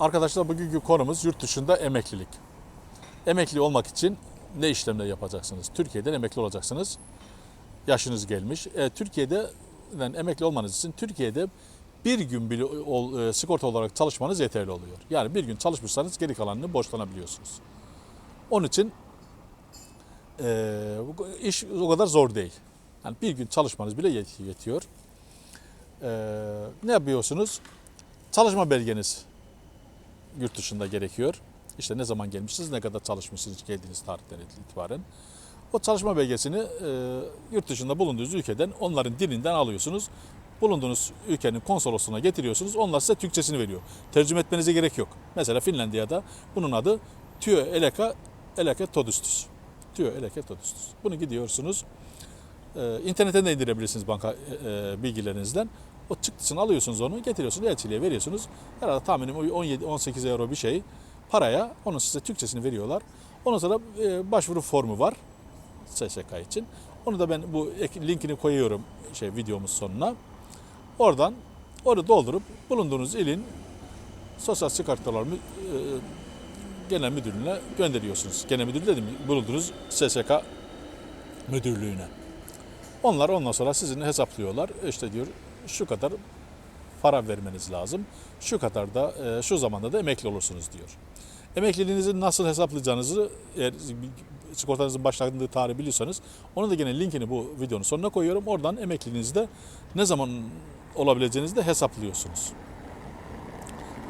Arkadaşlar bugünkü konumuz yurt dışında emeklilik. Emekli olmak için ne işlemler yapacaksınız? Türkiye'den emekli olacaksınız. Yaşınız gelmiş. E, Türkiye'de yani emekli olmanız için Türkiye'de bir gün bile ol, e, sigorta olarak çalışmanız yeterli oluyor. Yani bir gün çalışmışsanız geri kalanını borçlanabiliyorsunuz. Onun için e, iş o kadar zor değil. Yani bir gün çalışmanız bile yet- yetiyor. E, ne yapıyorsunuz? Çalışma belgeniz yurt dışında gerekiyor. İşte ne zaman gelmişsiniz, ne kadar çalışmışsınız geldiğiniz tarihten itibaren. O çalışma belgesini e, yurt dışında bulunduğunuz ülkeden onların dilinden alıyorsunuz. Bulunduğunuz ülkenin konsolosluğuna getiriyorsunuz. Onlar size Türkçesini veriyor. Tercüme etmenize gerek yok. Mesela Finlandiya'da bunun adı Työ Eleka Eleke Todistus. Työ Eleke Todistus. Bunu gidiyorsunuz. E, internetten de indirebilirsiniz banka e, e, bilgilerinizden. O çıktısını alıyorsunuz onu, getiriyorsunuz, elçiliğe veriyorsunuz. Herhalde tahminim 17-18 euro bir şey paraya onun size Türkçesini veriyorlar. Ondan sonra e, başvuru formu var SSK için. Onu da ben bu linkini koyuyorum şey videomuz sonuna. Oradan onu doldurup bulunduğunuz ilin sosyal sigortalar e, genel müdürlüğüne gönderiyorsunuz. Genel müdür dedim bulunduğunuz SSK müdürlüğüne. Onlar ondan sonra sizin hesaplıyorlar. İşte diyor şu kadar para vermeniz lazım. Şu kadar da e, şu zamanda da emekli olursunuz diyor. Emekliliğinizi nasıl hesaplayacağınızı eğer sigortanızın başlandığı tarihi biliyorsanız onu da gene linkini bu videonun sonuna koyuyorum. Oradan emekliliğinizi de ne zaman olabileceğinizi de hesaplıyorsunuz.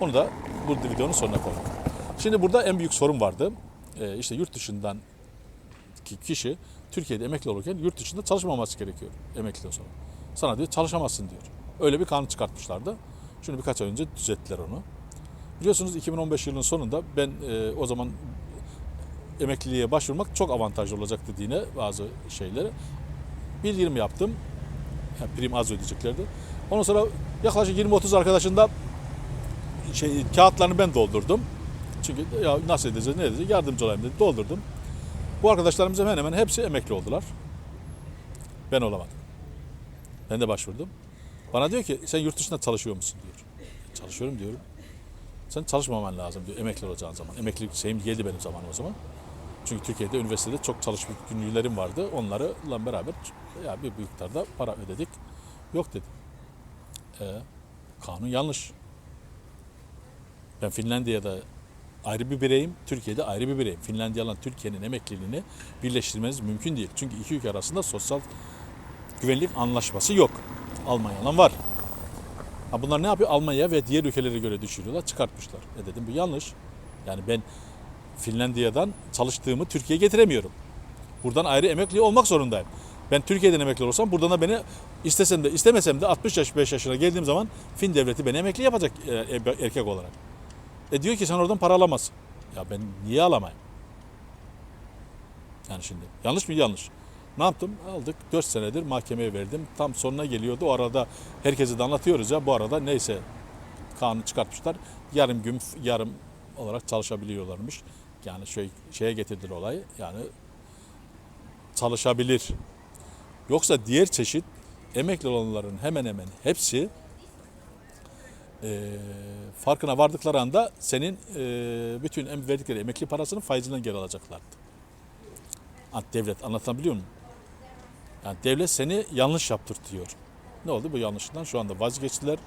Onu da bu videonun sonuna koyuyorum. Şimdi burada en büyük sorun vardı. E, işte yurt dışından ki kişi Türkiye'de emekli olurken yurt dışında çalışmaması gerekiyor emekli sonra. Sana diyor çalışamazsın diyor. Öyle bir kanun çıkartmışlardı. Şimdi birkaç ay önce düzelttiler onu. Biliyorsunuz 2015 yılının sonunda ben e, o zaman emekliliğe başvurmak çok avantajlı olacaktı diye bazı şeyleri. Bildirim yaptım. Yani prim az ödeyeceklerdi. Ondan sonra yaklaşık 20-30 arkadaşında şey, kağıtlarını ben doldurdum. Çünkü ya nasıl edeceğiz, ne edeceğiz yardımcı olayım dedi. Doldurdum. Bu arkadaşlarımız hemen hemen hepsi emekli oldular. Ben olamadım. Ben de başvurdum. Bana diyor ki sen yurt dışında çalışıyor musun diyor. Çalışıyorum diyorum. Sen çalışmaman lazım diyor emekli olacağın zaman. Emeklilik şeyim geldi benim zamanım o zaman. Çünkü Türkiye'de üniversitede çok çalışma günlülerim vardı. Onlarla beraber ya bir miktarda para ödedik. Yok dedim. E, kanun yanlış. Ben Finlandiya'da ayrı bir bireyim, Türkiye'de ayrı bir bireyim. Finlandiya'la Türkiye'nin emekliliğini birleştirmeniz mümkün değil. Çünkü iki ülke arasında sosyal güvenlik anlaşması yok. Almanya'la var. Ha bunlar ne yapıyor? Almanya ve diğer ülkelere göre düşürüyorlar, çıkartmışlar. E dedim bu yanlış. Yani ben Finlandiya'dan çalıştığımı Türkiye'ye getiremiyorum. Buradan ayrı emekli olmak zorundayım. Ben Türkiye'den emekli olursam buradan da beni istesem de istemesem de 60 yaş 5 yaşına geldiğim zaman Fin devleti beni emekli yapacak e, erkek olarak. E diyor ki sen oradan para alamazsın. Ya ben niye alamayayım? Yani şimdi yanlış mı yanlış. Ne yaptım? Aldık 4 senedir mahkemeye verdim. Tam sonuna geliyordu. O arada herkese de anlatıyoruz ya. Bu arada neyse kanunu çıkartmışlar. Yarım gün yarım olarak çalışabiliyorlarmış. Yani şey, şeye getirdiler olayı. Yani çalışabilir. Yoksa diğer çeşit emekli olanların hemen hemen hepsi e, farkına vardıkları anda senin e, bütün verdikleri emekli parasının faizinden geri alacaklardı. Devlet anlatabiliyor muyum? Yani devlet seni yanlış yaptırtıyor. Ne oldu bu yanlışından? Şu anda vazgeçtiler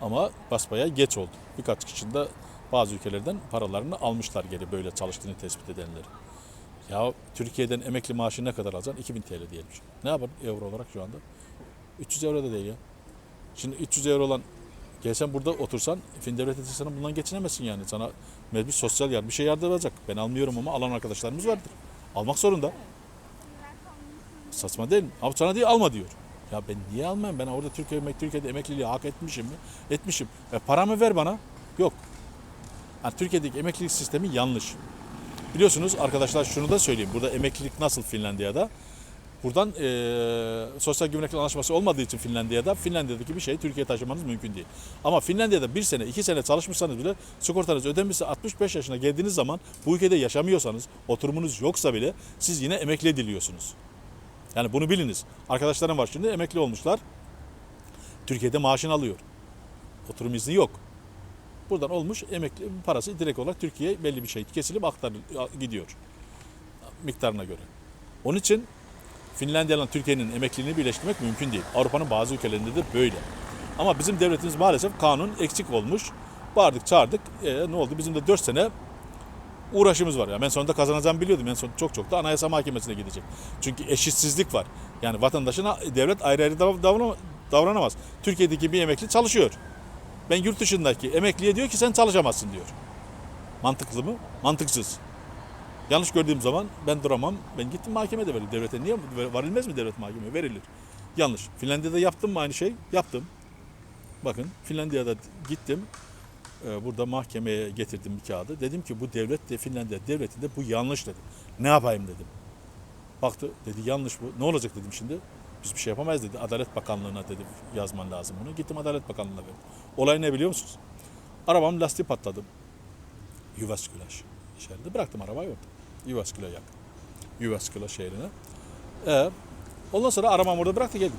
ama basbaya geç oldu. Birkaç kişinin de bazı ülkelerden paralarını almışlar geri böyle çalıştığını tespit edenleri. Ya Türkiye'den emekli maaşı ne kadar alacaksın? 2000 TL diyelim. Ne yapar euro olarak şu anda? 300 euro da değil ya. Şimdi 300 euro olan gelsen burada otursan Fin devleti sana bundan geçinemezsin yani. Sana mecbur sosyal yardım bir şey yardım edecek. Ben almıyorum ama alan arkadaşlarımız vardır. Almak zorunda. Saçma değil mi? Ama sana diyor alma diyor. Ya ben niye almayayım? Ben orada Türkiye, Türkiye'de emekliliği hak etmişim mi? Etmişim. E paramı ver bana. Yok. Yani Türkiye'deki emeklilik sistemi yanlış. Biliyorsunuz arkadaşlar şunu da söyleyeyim. Burada emeklilik nasıl Finlandiya'da? Buradan e, sosyal güvenlik anlaşması olmadığı için Finlandiya'da Finlandiya'daki bir şeyi Türkiye'ye taşımanız mümkün değil. Ama Finlandiya'da bir sene, iki sene çalışmışsanız bile sigortanız ödenmişse 65 yaşına geldiğiniz zaman bu ülkede yaşamıyorsanız, oturumunuz yoksa bile siz yine emekli ediliyorsunuz. Yani bunu biliniz. Arkadaşlarım var şimdi emekli olmuşlar. Türkiye'de maaşını alıyor. Oturum izni yok. Buradan olmuş emekli parası direkt olarak Türkiye'ye belli bir şey kesilip aktarıl gidiyor miktarına göre. Onun için Finlandiya ile Türkiye'nin emekliliğini birleştirmek mümkün değil. Avrupa'nın bazı ülkelerinde de böyle. Ama bizim devletimiz maalesef kanun eksik olmuş. Bağırdık çağırdık. E, ne oldu? Bizim de 4 sene uğraşımız var. Yani ben sonunda kazanacağımı biliyordum. En son çok çok da Anayasa Mahkemesi'ne gidecek. Çünkü eşitsizlik var. Yani vatandaşına devlet ayrı ayrı dav- davran- davranamaz. Türkiye'deki bir emekli çalışıyor. Ben yurt dışındaki emekliye diyor ki sen çalışamazsın diyor. Mantıklı mı? Mantıksız. Yanlış gördüğüm zaman ben duramam. Ben gittim mahkemede verildi. Devlete niye varilmez mi devlet mahkemeye? Verilir. Yanlış. Finlandiya'da yaptım mı aynı şey? Yaptım. Bakın Finlandiya'da gittim. Ee, Burada mahkemeye getirdim bir kağıdı. Dedim ki bu devlet de Finlandiya devletinde bu yanlış dedim. Ne yapayım dedim. Baktı dedi yanlış bu. Ne olacak dedim şimdi. Biz bir şey yapamayız dedi. Adalet Bakanlığı'na dedi yazman lazım bunu. Gittim Adalet Bakanlığı'na verdim. Olay ne biliyor musunuz? Arabam lastiği patladı. Yuvaskülaj şehrinde. Bıraktım arabayı orada. Yuvasküla yakın. Yuvasküla şehrine. Ee, ondan sonra arabamı orada bıraktı geldim.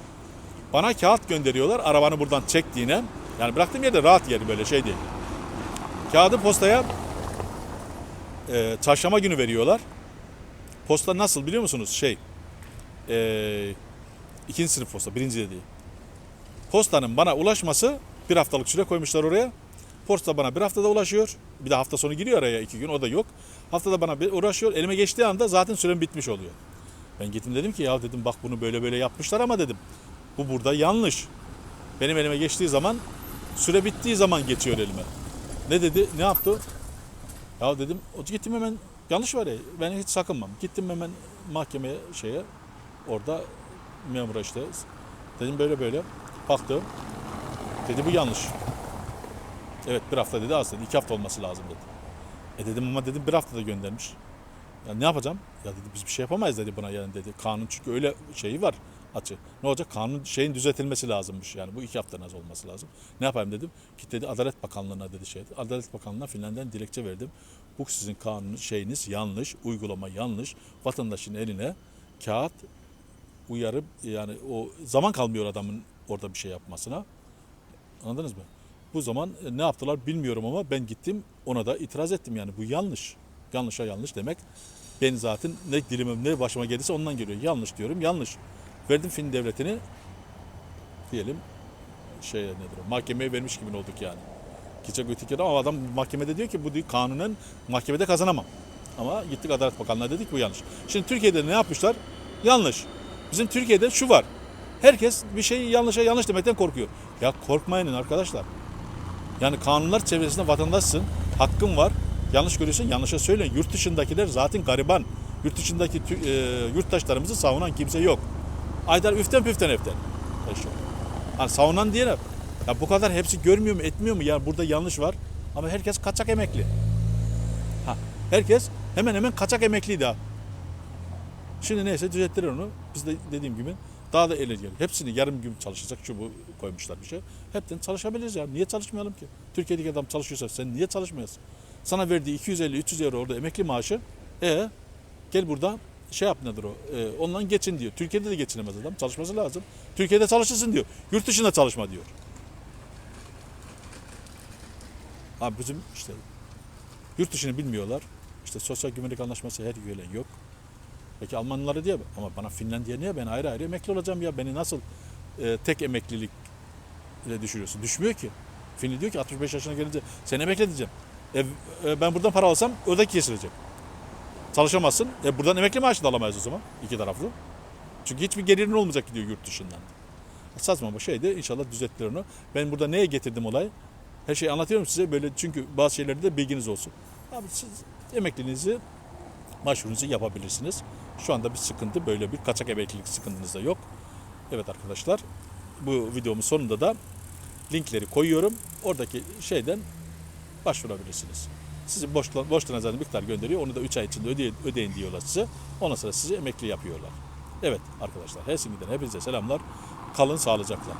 Bana kağıt gönderiyorlar arabanı buradan çektiğine. Yani bıraktığım yerde rahat yeri böyle şey değil. Kağıdı postaya e, çarşamba günü veriyorlar. Posta nasıl biliyor musunuz? Şey, e, ikinci sınıf posta, birinci de değil. Postanın bana ulaşması bir haftalık süre koymuşlar oraya. Posta bana bir haftada ulaşıyor. Bir de hafta sonu giriyor araya iki gün o da yok. Haftada bana bir uğraşıyor. Elime geçtiği anda zaten sürem bitmiş oluyor. Ben gittim dedim ki ya dedim bak bunu böyle böyle yapmışlar ama dedim. Bu burada yanlış. Benim elime geçtiği zaman süre bittiği zaman geçiyor elime. Ne dedi? Ne yaptı? Ya dedim gittim hemen yanlış var ya ben hiç sakınmam. Gittim hemen mahkemeye şeye orada memura işte dedim böyle böyle baktı. Dedi bu yanlış. Evet bir hafta dedi az dedi. iki hafta olması lazım dedi. E dedim ama dedim bir haftada göndermiş. Ya ne yapacağım? Ya dedi biz bir şey yapamayız dedi buna yani dedi. Kanun çünkü öyle şeyi var açı. Ne olacak? Kanun şeyin düzeltilmesi lazımmış. Yani bu iki haftanın az olması lazım. Ne yapayım dedim. Git dedi Adalet Bakanlığı'na dedi şey. Adalet Bakanlığı'na Finlandiya'dan dilekçe verdim. Bu sizin kanun şeyiniz yanlış, uygulama yanlış. Vatandaşın eline kağıt uyarıp yani o zaman kalmıyor adamın orada bir şey yapmasına. Anladınız mı? Bu zaman e, ne yaptılar bilmiyorum ama ben gittim ona da itiraz ettim yani bu yanlış. Yanlışa yanlış demek. Ben zaten ne dilimim ne başıma gelirse ondan geliyor. Yanlış diyorum yanlış. Verdim Fin devletini diyelim şey nedir o mahkemeye vermiş gibi olduk yani. Gidecek öteki ama adam mahkemede diyor ki bu diyor, kanunen mahkemede kazanamam. Ama gittik Adalet Bakanlığı'na dedik bu yanlış. Şimdi Türkiye'de ne yapmışlar? Yanlış. Bizim Türkiye'de şu var. Herkes bir şeyi yanlışa yanlış demekten korkuyor. Ya korkmayın arkadaşlar. Yani kanunlar çevresinde vatandaşsın, hakkın var. Yanlış görüyorsun, yanlışa söyle. Yurt dışındakiler zaten gariban. Yurt dışındaki e, yurttaşlarımızı savunan kimse yok. Aydar üften püften eften. Hani savunan diyelim. Ya bu kadar hepsi görmüyor mu, etmiyor mu? Ya burada yanlış var. Ama herkes kaçak emekli. Ha, herkes hemen hemen kaçak emekli daha. Şimdi neyse düzelttiler onu. Biz de dediğim gibi daha da ileri geliyor. Hepsini yarım gün çalışacak şu bu koymuşlar bir şey. Hepten çalışabiliriz ya. Niye çalışmayalım ki? Türkiye'deki adam çalışıyorsa sen niye çalışmayasın? Sana verdiği 250-300 euro orada emekli maaşı. E gel burada şey yap nedir o? E, ondan geçin diyor. Türkiye'de de geçinemez adam. Çalışması lazım. Türkiye'de çalışırsın diyor. Yurt dışında çalışma diyor. Abi bizim işte yurt dışını bilmiyorlar. İşte sosyal güvenlik anlaşması her ülkeyle yok. Peki Almanları diye ama bana Finlandiya niye ben ayrı ayrı emekli olacağım ya beni nasıl e, tek emeklilik ile düşürüyorsun? Düşmüyor ki. Finli diyor ki 65 yaşına gelince seni emekli edeceğim. E, e, ben buradan para alsam ödeki kesilecek. Çalışamazsın. E, buradan emekli maaşı da alamayız o zaman iki taraflı. Çünkü hiçbir gelirin olmayacak gidiyor yurt dışından. Saçma bir şeydi. İnşallah düzelttiler onu. Ben burada neye getirdim olayı? Her şeyi anlatıyorum size böyle çünkü bazı şeylerde de bilginiz olsun. Abi siz emekliliğinizi başvurunuzu yapabilirsiniz. Şu anda bir sıkıntı böyle bir kaçak emeklilik sıkıntınız da yok. Evet arkadaşlar bu videomun sonunda da linkleri koyuyorum. Oradaki şeyden başvurabilirsiniz. Sizi borçlan, borçlanacağınız miktar gönderiyor. Onu da 3 ay içinde ödeyin, ödeyin diyorlar size. Ondan sonra sizi emekli yapıyorlar. Evet arkadaşlar Helsinki'den hepinize selamlar. Kalın sağlıcakla.